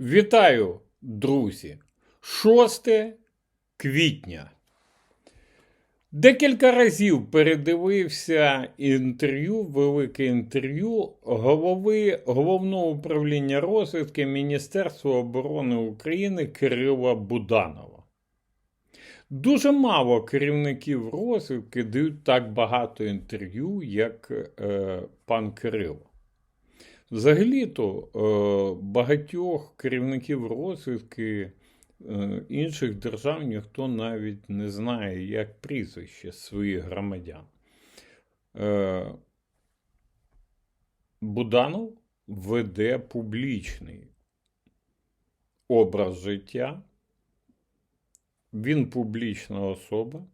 Вітаю, друзі! 6 квітня. Декілька разів передивився інтерв'ю, велике інтерв'ю голови головного управління розвідки Міністерства оборони України Кирила Буданова. Дуже мало керівників розвідки дають так багато інтерв'ю, як е, пан Кирило. Взагалі-то е, багатьох керівників розвідки е, інших держав ніхто навіть не знає, як прізвище своїх громадян. Е, Буданов веде публічний образ життя. Він публічна особа,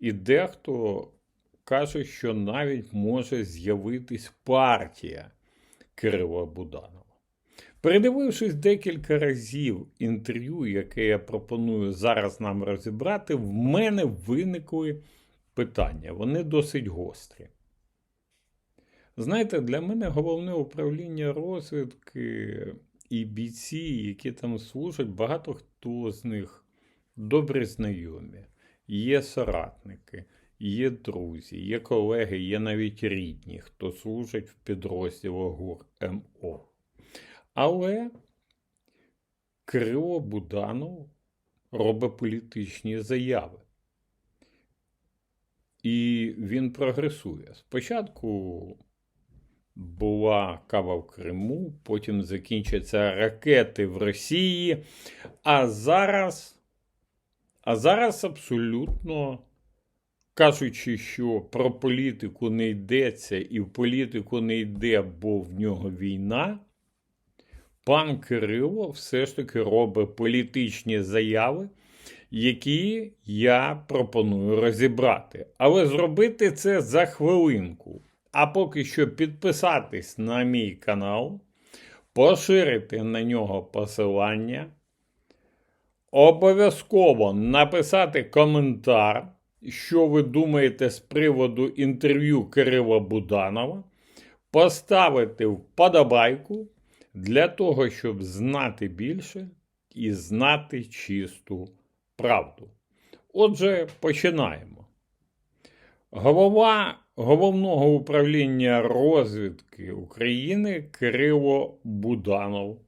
і дехто каже, що навіть може з'явитись партія Кирила Буданова. Передивившись декілька разів інтерв'ю, яке я пропоную зараз нам розібрати, в мене виникли питання. Вони досить гострі. Знаєте, для мене головне управління розвідки і бійці, які там служать, багато хто з них добре знайомі, є соратники, є друзі, є колеги, є навіть рідні, хто служить в підрозділах ГУР МО. Але Кирило Буданов робить політичні заяви. І він прогресує. Спочатку була кава в Криму, потім закінчаться ракети в Росії, а зараз, а зараз абсолютно кажучи, що про політику не йдеться і в політику не йде, бо в нього війна, пан Кирило все ж таки робить політичні заяви, які я пропоную розібрати. Але зробити це за хвилинку. А поки що підписатись на мій канал, поширити на нього посилання, обов'язково написати коментар, що ви думаєте з приводу інтерв'ю Кирила Буданова, поставити вподобайку для того, щоб знати більше і знати чисту правду. Отже, починаємо. Голова головного управління розвідки України Кирило Буданов.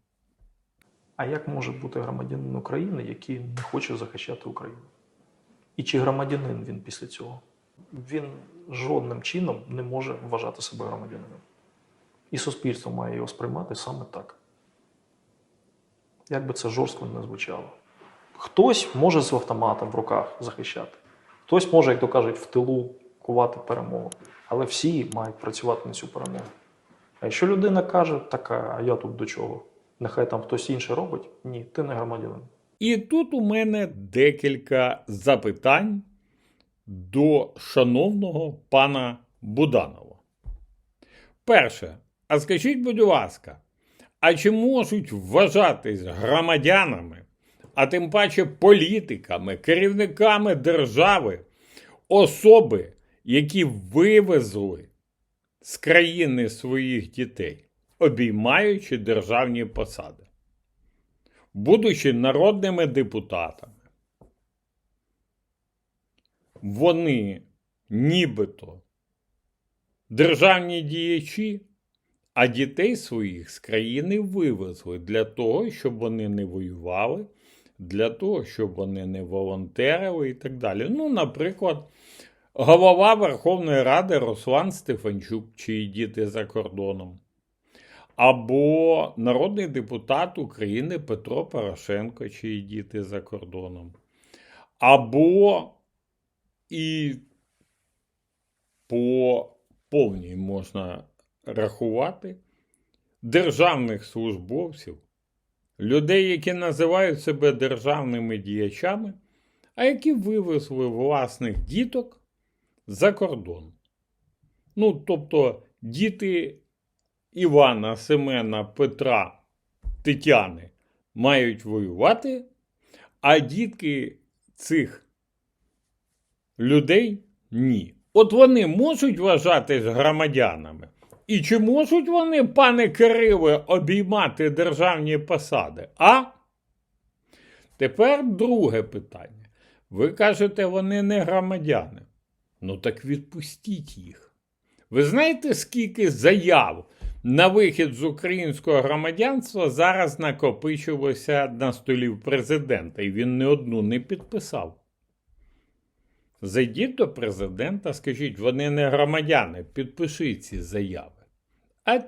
А як може бути громадянин України, який не хоче захищати Україну? І чи громадянин він після цього? Він жодним чином не може вважати себе громадянином. І суспільство має його сприймати саме так. Як би це жорстко не звучало. Хтось може з автоматом в руках захищати, хтось може, як то кажуть, в тилу кувати перемогу. Але всі мають працювати на цю перемогу. А якщо людина каже, така, а я тут до чого? Нехай там хтось інший робить, ні, ти не громадянин. І тут у мене декілька запитань до шановного пана Буданова. Перше, а скажіть, будь ласка, а чи можуть вважатись громадянами, а тим паче політиками, керівниками держави, особи, які вивезли з країни своїх дітей, обіймаючи державні посади? Будучи народними депутатами, вони нібито державні діячі, а дітей своїх з країни вивезли для того, щоб вони не воювали, для того, щоб вони не волонтерили і так далі. Ну, наприклад, голова Верховної Ради Руслан Стефанчук, чиї діти за кордоном або народний депутат України Петро Порошенко, чиї діти за кордоном, або і по повній можна рахувати державних службовців, людей, які називають себе державними діячами, а які вивезли власних діток за кордон. Ну, тобто, діти Івана, Семена, Петра, Тетяни мають воювати, а дітки цих людей ні. От вони можуть вважатись громадянами, І чи можуть вони, пане Кириле, обіймати державні посади? А? Тепер друге питання. Ви кажете, вони не громадяни. Ну так відпустіть їх. Ви знаєте, скільки заяв на вихід з українського громадянства зараз накопичилося на столі президента, і він не одну не підписав. Зайдіть до президента, скажіть, вони не громадяни, підпишіть ці заяви. А.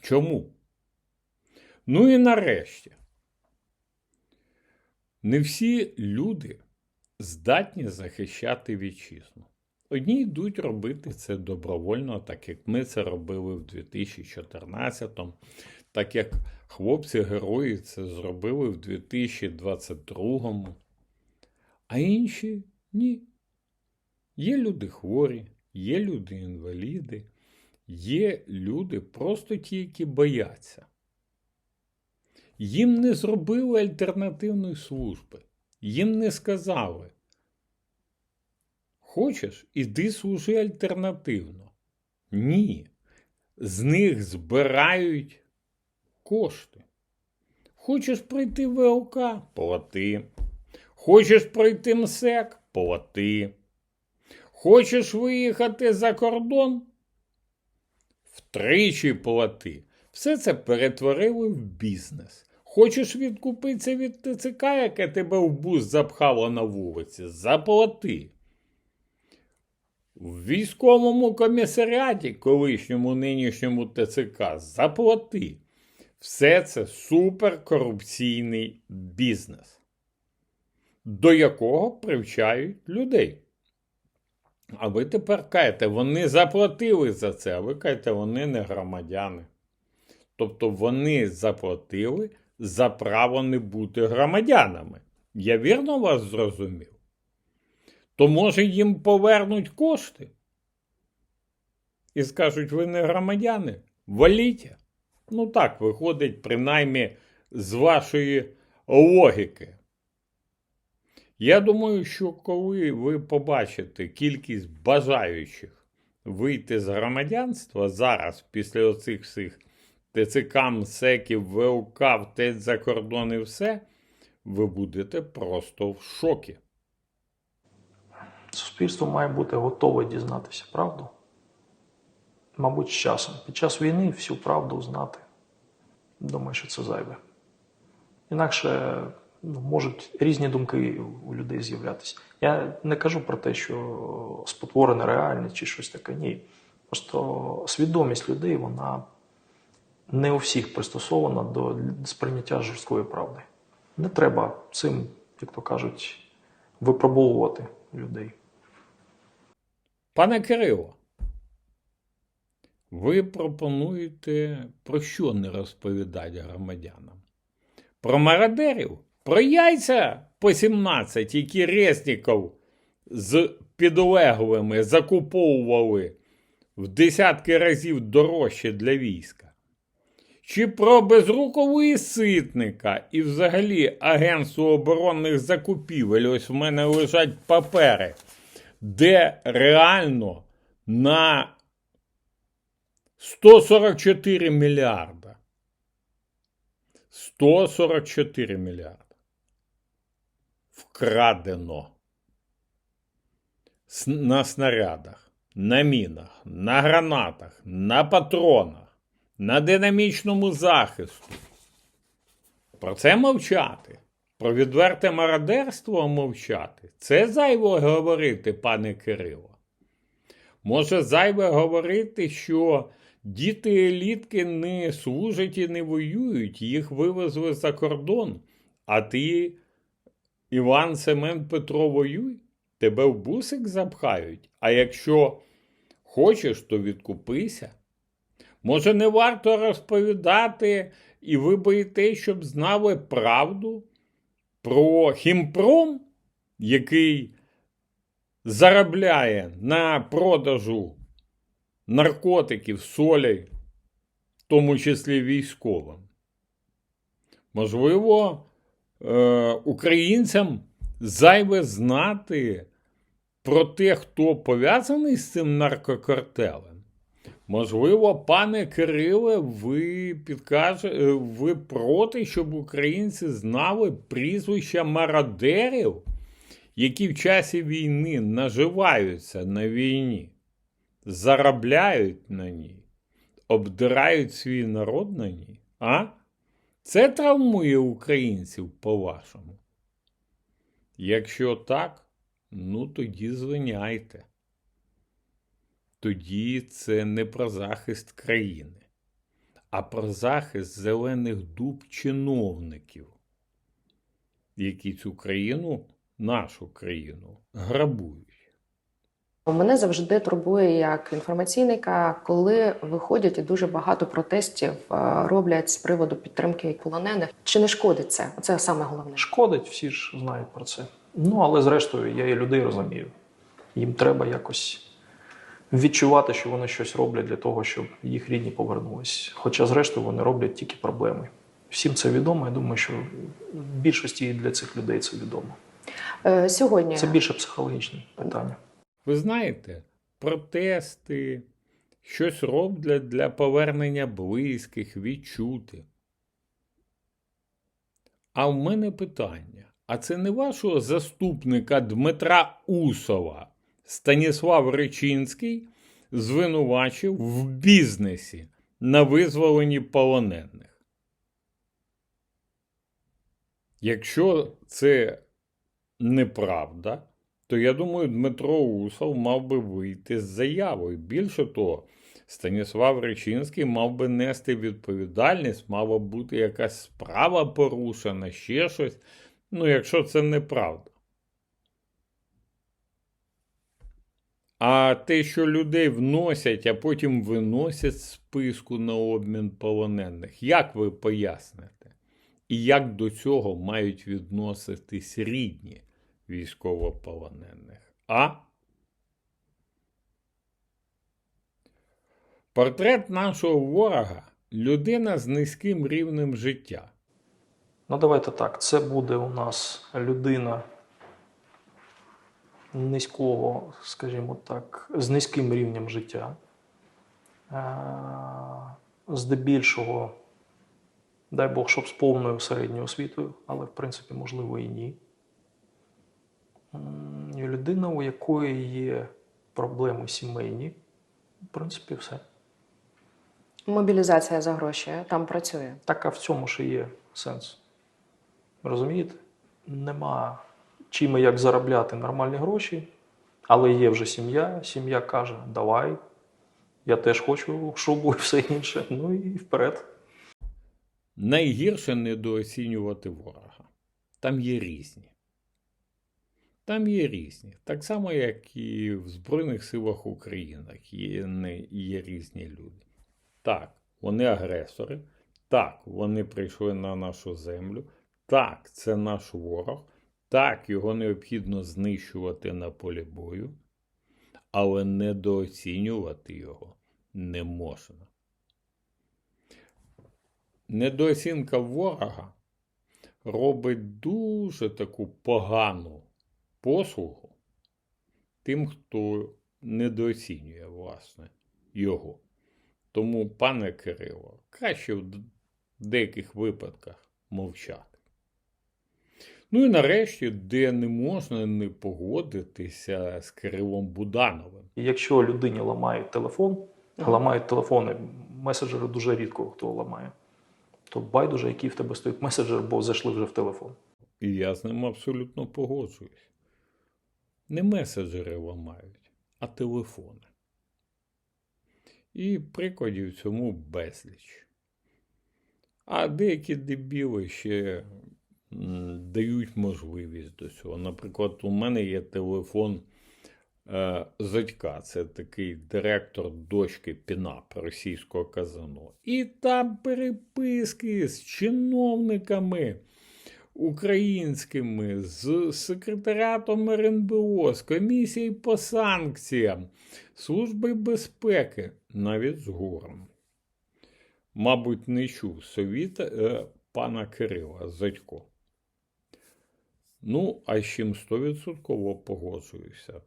Чому? Ну і нарешті. Не всі люди здатні захищати вітчизну. Одні йдуть робити це добровольно, так як ми це робили в 2014-му, так як хлопці-герої це зробили в 2022-му, а інші ні. Є люди хворі, є люди інваліди, є люди просто ті, які бояться. Їм не зробили альтернативної служби. Їм не сказали. Хочеш, іди служи альтернативно. Ні. З них збирають кошти. Хочеш пройти ВЛК? Плати. Хочеш пройти МСЕК? Плати. Хочеш виїхати за кордон? Втричі плати. Все це перетворили в бізнес. Хочеш відкупитися від ТЦК, яке тебе в бус запхало на вулиці? Заплати. В військовому комісаріаті, колишньому нинішньому ТЦК, заплати. Все це суперкорупційний бізнес, до якого привчають людей. А ви тепер кажете, вони заплатили за це, а ви кажете, вони не громадяни. Тобто вони заплатили за право не бути громадянами. Я вірно вас зрозумів? То може їм повернуть кошти? І скажуть, ви не громадяни? Валіть. Ну так виходить, принаймні, з вашої логіки. Я думаю, що коли ви побачите кількість бажаючих вийти з громадянства зараз, після оцих всіх ТЦК, МСЕКів, ВЛК, втець за кордон і все, ви будете просто в шокі. Суспільство має бути готове дізнатися правду. Мабуть, з часом. Під час війни всю правду знати. Думаю, що це зайве. Інакше ну, можуть різні думки у людей з'являтися. Я не кажу про те, що спотворене реальне чи щось таке. Ні. Просто свідомість людей, вона не у всіх пристосована до сприйняття жорсткої правди. Не треба цим, як то кажуть, випробовувати людей. Пане Кирило, ви пропонуєте про що не розповідати громадянам? Про мародерів? Про яйця по 17, які Резніков з підлеглими закуповували в десятки разів дорожче для війська? Чи про безрукову ситника і взагалі Агентство оборонних закупівель? Ось в мене лежать папери де реально на 144 мільярда. 144 мільярда. Вкрадено на снарядах, на мінах, на гранатах, на патронах, на динамічному захисту. Про це мовчати. Про відверте мародерство мовчати. Це зайво говорити, пане Кирило. Може, зайве говорити, що діти елітки не служать і не воюють, їх вивезли за кордон, а ти, Іван Семен Петро, воюй, тебе в бусик запхають. А якщо хочеш, то відкупися. Може, не варто розповідати, і ви боїтесь, щоб знали правду? Про хімпром, який заробляє на продажу наркотиків, солі, в тому числі військовим. Можливо, е, українцям зайве знати про те, хто пов'язаний з цим наркокартелем. Можливо, пане Кириле, ви підкаже, е, ви проти, щоб українці знали прізвища мародерів, які в часі війни наживаються на війні, заробляють на ній, обдирають свій народ на ній, а? Це травмує українців, по-вашому. Якщо так, ну тоді звиняйте. Тоді це не про захист країни, а про захист зелених дуб чиновників, які цю країну, нашу країну, грабують. Мене завжди турбує як інформаційника, коли виходять і дуже багато протестів е, роблять з приводу підтримки полонених. Чи не шкодить це? Це саме головне. Шкодить, всі ж знають про це. Ну, але зрештою, я і людей розумію. Їм треба якось відчувати, що вони щось роблять для того, щоб їх рідні повернулись. Хоча, зрештою, вони роблять тільки проблеми. Всім це відомо. Я думаю, що більшості і для цих людей це відомо. Е, Сьогодні Це більше психологічне питання. Ви знаєте, протести, щось роблять для повернення близьких, відчути. А в мене питання: а це не вашого заступника Дмитра Усова Станіслав Речинський звинувачив в бізнесі на визволенні полонених? Якщо це неправда, то я думаю, Дмитро Усов мав би вийти з заявою. Більше того, Станіслав Речинський мав би нести відповідальність, мала бути якась справа порушена, ще щось. Ну, якщо це неправда. А те, що людей вносять, а потім виносять з списку на обмін полонених, як ви поясните? І як до цього мають відноситись рідні військовополонених? А? Портрет нашого ворога людина з низьким рівнем життя. Ну, давайте так. Це буде у нас людина низького, скажімо так, з низьким рівнем життя. Е, Здебільшого, дай Бог, щоб з повною середньою освітою, але в принципі, можливо, і ні. І Людина, у якої є проблеми сімейні, в принципі, все. мобілізація за гроші там працює. Так, а в цьому ж і є сенс. Розумієте? Нема чим і як заробляти нормальні гроші, але є вже сім'я. Сім'я каже: давай, я теж хочу шубу і все інше. Ну і вперед. Найгірше недооцінювати ворога. Там є різні. Там є різні. Так само, як і в Збройних силах України є, є різні люди. Так, вони агресори. Так, вони прийшли на нашу землю. Так, це наш ворог. Так, його необхідно знищувати на полі бою, але недооцінювати його не можна. Недооцінка ворога робить дуже таку погану послугу тим, хто недооцінює, власне, його. Тому, пане Кирило, краще в деяких випадках мовчати. Ну і нарешті, де не можна не погодитися з Кирилом Будановим. Якщо людині ламають телефон, а ламають телефони, меседжери дуже рідко хто ламає, то байдуже, який в тебе стоїть меседжер, бо зайшли вже в телефон. І я з ним абсолютно погоджуюсь. Не меседжери ламають, а телефони. І прикладів цьому безліч. А деякі дебіли ще дають можливість до цього. Наприклад, у мене є телефон е, Зодька, це такий директор дочки ПІНАП російського казино. І там переписки з чиновниками українськими, з секретаріатом РНБО, з комісією по санкціям, Служби безпеки, навіть з гором. Мабуть, не чув совіта е, пана Кирила Зодько. Ну, а з чим 100% погоджуюся.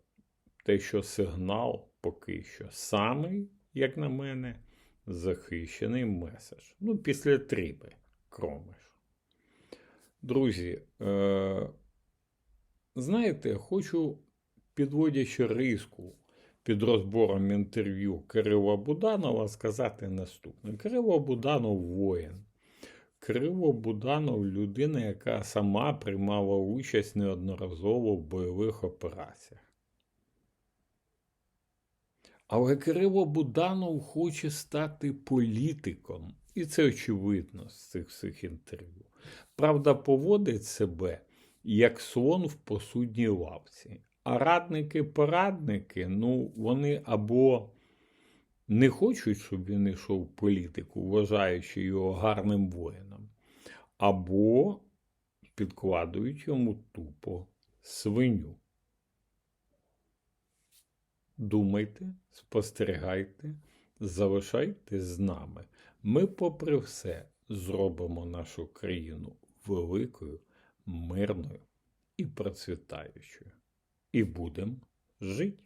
те, що сигнал поки що самий, як на мене, захищений меседж. Ну, після тріби, кромиш. Друзі, е- знаєте, хочу, підводячи риску під розбором інтерв'ю Кирила Буданова, сказати наступне. Кирило Буданов воїн. Кирило Буданов людина, яка сама приймала участь неодноразово в бойових операціях. Але Кирило Буданов хоче стати політиком, і це очевидно з цих всіх інтерв'ю. Правда, поводить себе як слон в посудній лавці. А радники-порадники, ну, вони або не хочуть, щоб він йшов в політику, вважаючи його гарним воїном, або підкладують йому тупо свиню. Думайте, спостерігайте, залишайтесь з нами. Ми, попри все, зробимо нашу країну великою, мирною і процвітаючою. І будемо жити.